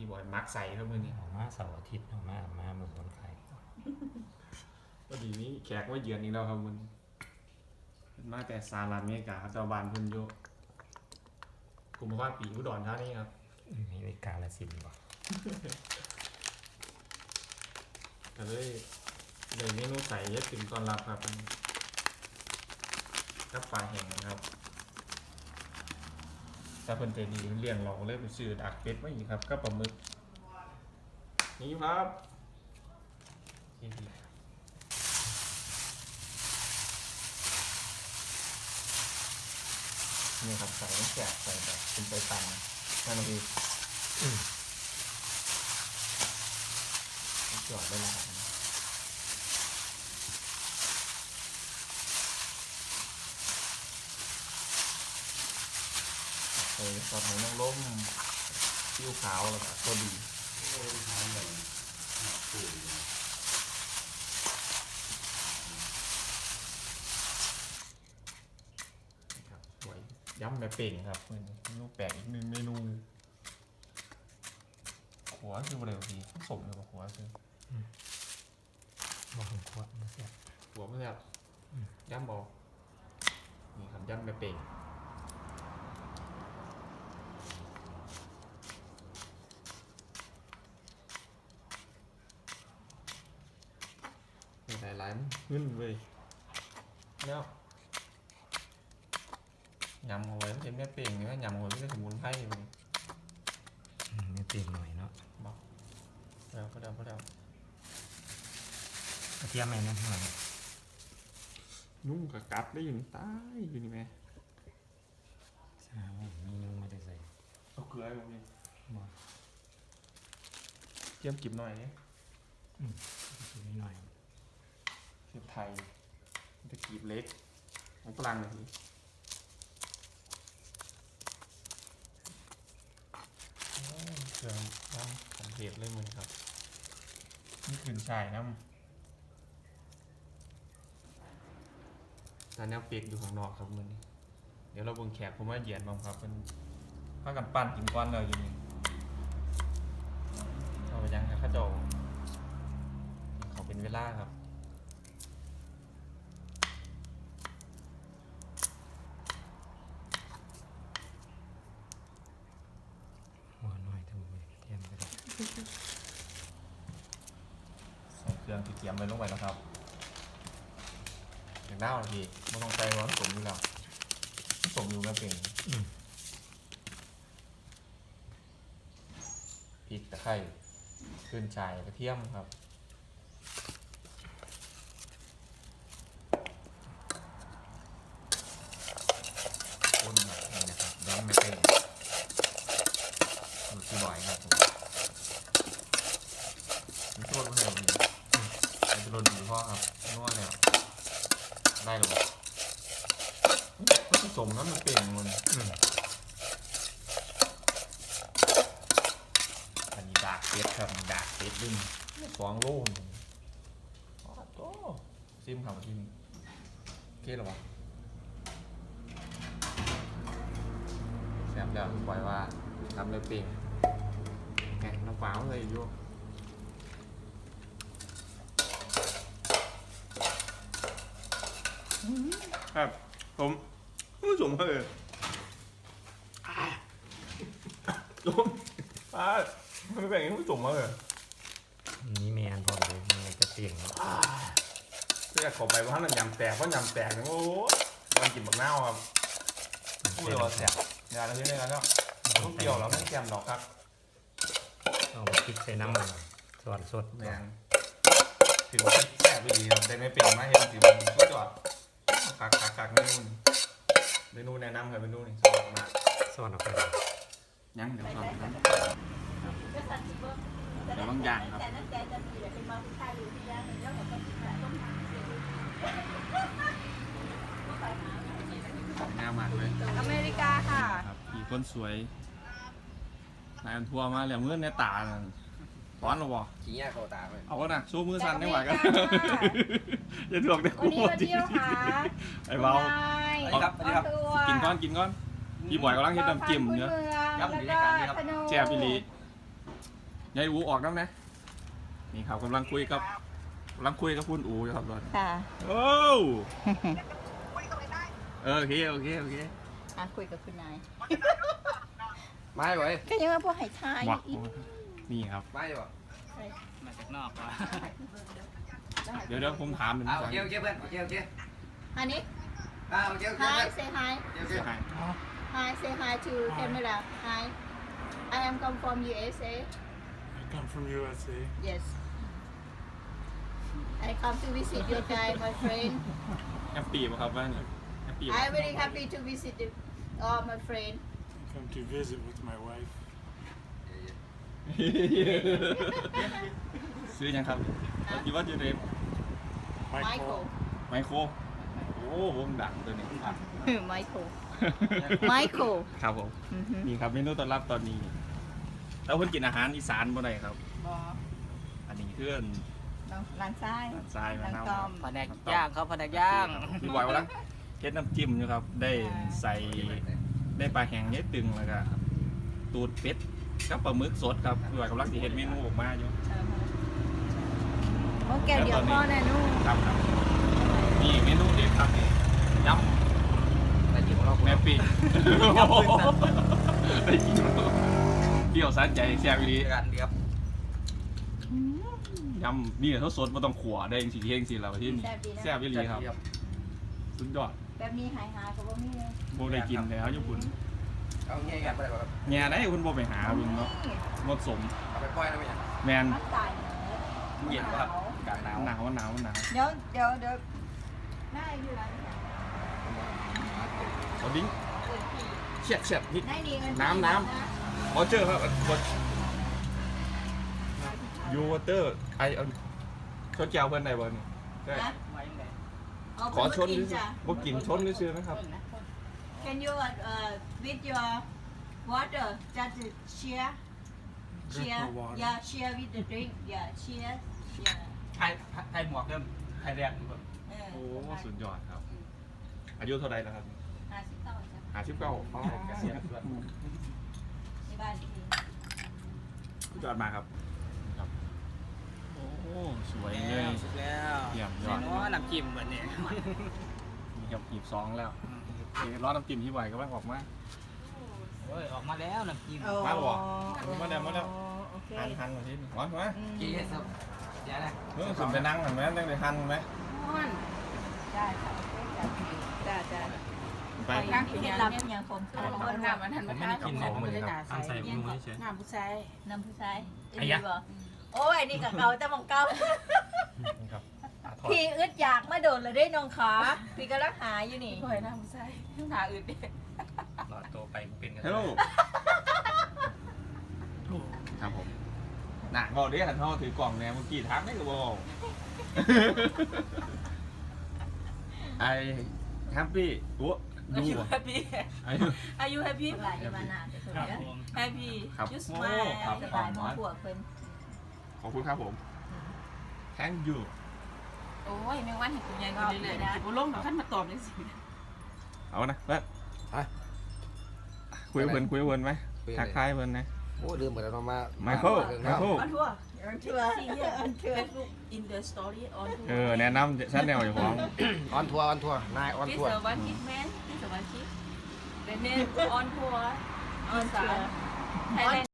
พี่บอยมักใส่ครับมือนี้ออกมาเสาร์อาทิตย์ออกมามาเมืองคนไทยก็ดีนี้แขกว่าเยือนอีกแล้วครับมันเพิ่นมาแต่สหรัฐอเมริกาครับเจ้าบ้านเพิ่นอยู่กลุ่มบ้านปีอุดรธานีครับมีรายการละสิบบ่ก็เลยเลยเมนูใส่เยอะถึงตอนรับครับมันกับปลาแห้งนะครับ ถ้าเพิ่นใจดีเลี้ยงเราก็เลยไปซื้อดักเป็ดมาอีกครับก็ปลาหมึก นี่ครับนี่ดีนี่ครับใส่น้ำแกะใส่แบบเป็นไปตันนั่นเองจอดได้แล้วครับ เออซอสหมูนางรมซีอิ๊วขาวแล้วก็ตัวดีครับสวยย้ำแบบเป่งครับเมนูแปลกอีกหนึ่งเมนูหัวคืออะไรบางทีสมเลยกับหัวคือบ่ของขวดมาเสียหัวไม่ใช่ครับย้ำบอกนี่ครับย้ำแบบเป่ง มีหลายๆมันขึ้นเว้ยแล้วยำเอาไว้มันเป็นแม่เป่งเนื้อยำเอาไว้ไม่ได้สมุนไพรเลย ก็เดาก็เดากระเทียมแม่นั่นข้างหลังนุ่งกับกัดได้อยู่นี่ตายอยู่นี่แม่ใช่มีนึงไม่ได้ใส่เอาเกลือให้ผมนี่บ่เทียมกิบหน่อยนี่นิดหน่อยเทียมไทยตะกีบเล็กของฝรั่งหน่อยสิโอ้เครื่องน้ำของเห็ดเลยมึงครับ นี่ขืนชายน้ำตอนนี้เปียกอยู่ข้างนอกครับมึงเดี๋ยวเราเบิ่งแขกผมว่าเหยียนบ้างครับเป็นพากันปั้นกินก้อนเราอยู่นี่เอาไปยังครับข้าเจ้าเขาเป็นเวลาครับ หัวหน่อยทำไมกระเทียมก็ได้ ใส่เครื่องที่เตรียมไว้ลงไปแล้วครับอย่างด้าวทีไม่ต้องใจร้อนสมอยู่แล้วสมอยู่แล้วเก่งพริกตะไคร้ขึ้นชายกระเทียมครับ คนแบบนี้นะครับย้ำไม่เป็น สูตรที่บ่อยครับผมมีโทษไม่เลยวันนี้มันจะโดนดีพ่อครับนวดแล้ว ได้หรอผสมน้ำมันเปลี่ยนมันอืมอันนี้ดากเป็ดครับดากเป็ดดึงสองโลนี่อ๋อโตซิมครับซิมโอเคหรอวะแซ่บแล้วปล่อยว่าทำเลยเปลี่ยนแกะน้ำเปล่าเลยอยู่ ครับผมผู้ชมเลยชมป้าไม่แบ่งให้ผู้ชมมาเลยนี่แมนพอเลยมันจะเปลี่ยนเนาะเรียกขอไปว่าท่านนยำแตกเพราะยำแตกเนี่ยโอ้โหมันกินบักเน่าวครับพูดเลยว่าแตกงานอะไรนี่กันเนาะต้องเกี่ยวแล้วไม่แกมหรอกครับเอาพริกใส่น้ำมันส่วนสดแมงถือว่าแซ่บดีครับได้ไม่เป็นมาเห็นถือว่าสุดยอด คักคักคักเมนูนี่เมนูแนะนำครับเมนูนี่ชอบมากส่วนออกไปเลยยังเดี๋ยวก่อนนะเดี๋ยวบางอย่างครับงามมากเลยอเมริกาค่ะครับอีกคนสวยนายอันทัวร์มาแล้วเมื่อในตา นั่นร้อนหรอบ่ขี้แง่เข้าตาไปเอาวะนะสู้มือสั่นได้ไหวกันจากอเมริกาค่ะอย่าถ่วงแต่วันกูนี้มาเที่ยวหาไอ้เบาคุณนายสวัสดีครับสวัสดีครับตัวกินก้อนกินก้อนพี่บอยกำลังเฮ็ดน้ำจิ้มเนื้อแล้วก็ธนูแจ่บอีหลียายอูออกน้ำนะ นี่ครับกำลังคุยกับกำลังคุยกับคุณอูอยู่ครับตอนนี้ค่ะ โอ้วเออโอเคโอเคโอเค อะคุยกับคุณนาย ไม่ไหวก็ยังว่าพวกไห้ทายว้าอีก นี่ครับ ไม่ไหว มาจากนอกวะ เดี๋ยวเดี๋ยวผมถามหนึ่ง เอา ก่อน โอเคโอเคเพื่อนโอเคโอเค อันนี้ อ่าโอเคโอเค hi เพื่อน say hi โอเค เสียหาย hi say hi to camera hi I am come from USA I come from USA. yes I come to visit your guy my friend แฮปปี้ป่ะครับว่าเนี่ยแฮปปี้ I am very happy to visit the, all my friend I come to visit with my wife. ซื้อยังครับคิดว่าจะเรม Michael ไมโครโอ้วงดังตัวนี้อะ Michael Michael ครับผม อือฮึนี่ครับเมนูต้อนรับตอนนี้ แล้วเพิ่นกินอาหารอีสานบ่ได้ครับ บออันนี้เพื่อนน้องร้านซ้ายทรายมาน้องนำตอมแผนกย่างเขาแผนกย่างพี่บอยว่าลังเฮ็ดน้ำจิ้มอยู่ครับ ได้ใส่ได้ปลาแห้งเยอะตึงแล้วก็ตูดเป็ด กับปลาหมึกสดครับพี่บอยกำลังสิเฮ็ดเมนูออกมาอยู่โอเคเดี๋ยวพ่อนะนู่นครับครับนี่เมนูเด็ดครับนี่ยแต่จริงของเราำแม่ปีได้กินเปรี้ยวสันใจแซ่บอีหลีเจอกันครับยำนี่เขาสดมาต้องขัวได้จริงๆเฮงสิเราที่นี่แซ่บดีนะแซ่บอีหลีครับ สุดยอดแบบนี้หายหายกับว่ามีเลยโบได้กินแล้วญี่ปุ่น เอาเงี้ยกันไปเลยครับแง่ได้คุณโบไปหาลุงเนาะงดสมเอาไปปล่อยนะไม่ยังแมนมันตายเหรอเย็นครับกลางหนาวหนาวหนาวหนาวเดี๋ยวเดี๋ยวเดี๋ยวได้อยู่แล้วเอาดิ้งเฉียดเฉียดนิดได้ดีเงินน้ำน้พอเจอครับกดยูวอเตอร์ไอเอาชนแก้วเพื่อนใดบ่นี่ได้นะขอชนนิดบ่กินชนนิดเชื่อนะครับ Can you uh with your water just share Drink share my water. yeah share with the drink yeah share share ไทยไทยหมวกเริ่มไทยแดงเออโอ้สุดยอดครับ อายุเท่าไหรแล้วครับห้าสิบเก้าจ้ะหาชิบเก้าอ๋อเกษียณแล้วที่บ้านที่สุดยอดมากครับครับ โอ้สวยเลยสุดแล้วเยี่ยมยอด เนาะน้ำจิ้มเหมือนเนี่ยนี่ครับหีบสองแล้ว นี่ร้อนน้ำจิ้มที่ไหวก็บ้างออกมาโอ้ยออกมาแล้วน้ำจิ้มมาบ่มาแล้วมาแล้วโอเคหันหันมาที่นี่มามากี่เฮ็ดครับเดี๋ยวนะเรื่องสุดไปนั่งเห็นไหมนั่งไปหันไหมได้ค่ะจ้าจ้าไปนั่งเคล็ดลับยังผมทุกคนน้ำมันทันผมไม่ได้กินเลยผมไม่ได้หนาอันใส่ใส่มือเฉยน้ำผู้ชายน้ำผู้ชายไอ้ยะบ่โอ้ยนี่กับเก่าแต่มองเก่า ครับพี่อึดอยากมาโดนเลยได้น้องขาพี่ก็รักหาอยู่นี่ปล่อยน้ำผู้ชายหาอื่นดิหลอดตัวไปเป็นกันฮัลโหลครับผมหนักบอกดิหันเท่าถือกล่องแนวเมื่อกี้ทักไม่กระบอกไอแฮปปี้โอ้ดูอายุบ่แฮปปี้ไออายุแฮปปี้หลายจะมานานจะถึงครับเนี้ยผมแฮปปี้ครับ ยูสโอ้มายครับ สบายมองพวกเพิ่นขอบคุณครับผม thank you โอ้ยแมงวันเห็นคุณยายกินเลยๆนะบุลงถึงขั้นมาตอบเลยสิเอานะเพื่อนคุยกับเพื่อนคุยกับเพื่อนไหมทักทายเพื่อนนะ โอ้ลืมหมดแล้วมาไมเคิลไมเคิลออนทัวร์เชื่อเชื่อเฟซบุ๊กอินเดอะสตอรี่ออนทัวร์เออแนะนำชั้นแนวอยู่ของออนทัวร์ออนทัวร์นายออนพี่ทัวร์สวัสดิ์แมนพี่สวัสดิ์เป็นเนมออนทัวร์ออนทัวร์ไทยแลนด์